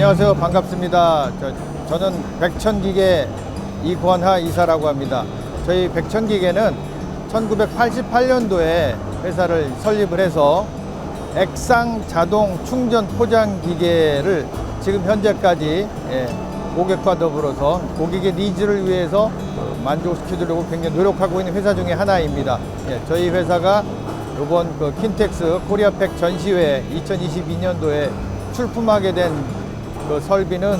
안녕하세요. 반갑습니다. 저, 저는 백천기계 이권하 이사라고 합니다. 저희 백천기계는 1988년도에 회사를 설립을 해서 액상 자동 충전 포장 기계를 지금 현재까지 예, 고객과 더불어서 고객의 니즈를 위해서 어, 만족시키려고 굉장히 노력하고 있는 회사 중에 하나입니다. 예, 저희 회사가 이번 그 킨텍스 코리아팩 전시회 2022년도에 출품하게 된 그 설비는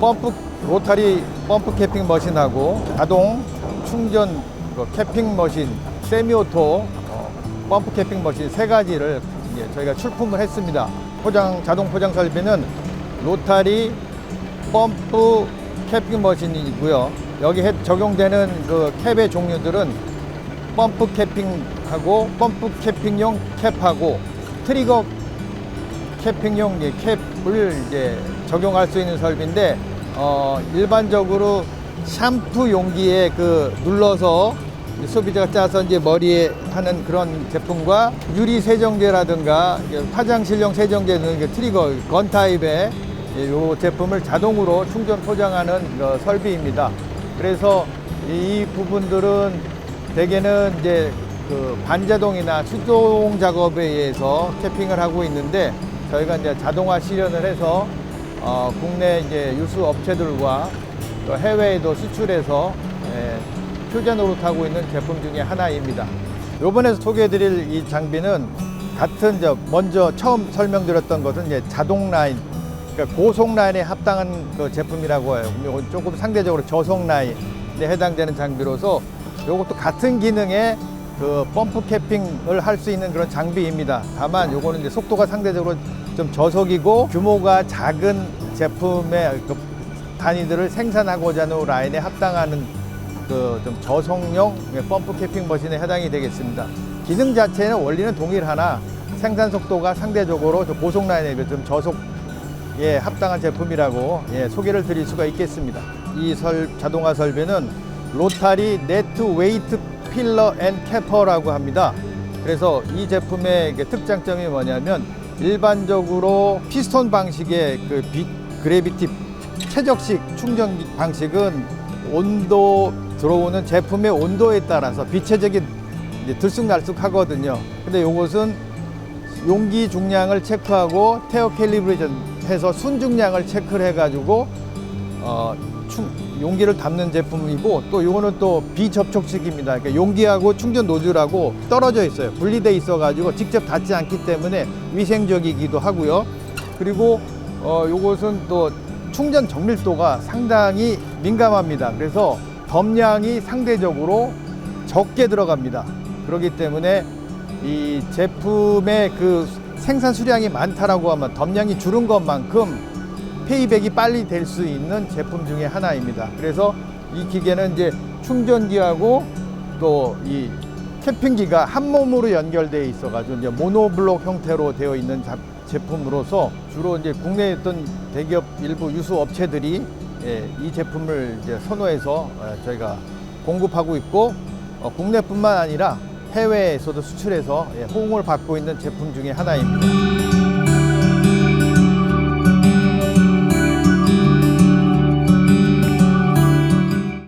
펌프 로타리 펌프 캐핑 머신하고 자동 충전 그 캐핑 머신, 세미오토 어, 펌프 캐핑 머신 세 가지를 이제 저희가 출품을 했습니다. 포장 자동 포장 설비는 로타리 펌프 캐핑 머신이고요. 여기 해- 적용되는 그 캡의 종류들은 펌프 캐핑하고 펌프 캐핑용 캡하고 트리거 캐핑용 이제 캡을 이제 적용할 수 있는 설비인데 어, 일반적으로 샴푸 용기에 그 눌러서 소비자가 짜서 이제 머리에 하는 그런 제품과 유리 세정제라든가 화장실용 세정제 는그 트리거 건 타입의 이 제품을 자동으로 충전 포장하는 그 설비입니다. 그래서 이 부분들은 대개는 이제 그 반자동이나 수동 작업에 의해서 캐핑을 하고 있는데 저희가 이제 자동화 실현을 해서 어, 국내 이제 유수 업체들과 또 해외에도 수출해서 예, 표제 노릇하고 있는 제품 중에 하나입니다. 이번에 소개해드릴 이 장비는 같은 저 먼저 처음 설명드렸던 것은 이제 자동 라인, 그러니까 고속 라인에 합당한 그 제품이라고 해요. 조금 상대적으로 저속 라인에 해당되는 장비로서 이것도 같은 기능의 그 펌프 캐핑을 할 수 있는 그런 장비입니다. 다만 요거는 이제 속도가 상대적으로 좀 저속이고 규모가 작은 제품의 그 단위들을 생산하고자 하는 라인에 합당하는 그 좀 저속용 펌프 캐핑 머신에 해당이 되겠습니다. 기능 자체는 원리는 동일하나 생산 속도가 상대적으로 좀 고속 라인에 좀 저속 예, 합당한 제품이라고 예, 소개를 드릴 수가 있겠습니다. 이 설, 자동화 설비는 로타리 네트 웨이트 필러 앤 캐퍼라고 합니다. 그래서 이 제품의 특장점이 뭐냐면 일반적으로 피스톤 방식의 그 비, 그래비티 최적식 충전 방식은 온도 들어오는 제품의 온도에 따라서 비체적인 이제 들쑥날쑥 하거든요. 근데 이것은 용기 중량을 체크하고 테어 캘리브레이션 해서 순중량을 체크를 해가지고 어, 충- 용기를 담는 제품이고 또 이거는 또 비접촉식입니다. 그러니까 용기하고 충전 노즐하고 떨어져 있어요. 분리돼 있어가지고 직접 닿지 않기 때문에 위생적이기도 하고요. 그리고 어, 요것은 또 충전 정밀도가 상당히 민감합니다. 그래서 덤량이 상대적으로 적게 들어갑니다. 그렇기 때문에 이 제품의 그 생산 수량이 많다라고 하면 덤량이 줄은 것만큼 페이백이 빨리 될 수 있는 제품 중에 하나입니다. 그래서 이 기계는 이제 충전기하고 또 이 캠핑기가 한 몸으로 연결되어 있어가지고 이제 모노블록 형태로 되어 있는 자- 제품으로서 주로 이제 국내에 있던 대기업 일부 유수 업체들이 예, 이 제품을 이제 선호해서 어, 저희가 공급하고 있고 어, 국내뿐만 아니라 해외에서도 수출해서 예, 호응을 받고 있는 제품 중에 하나입니다.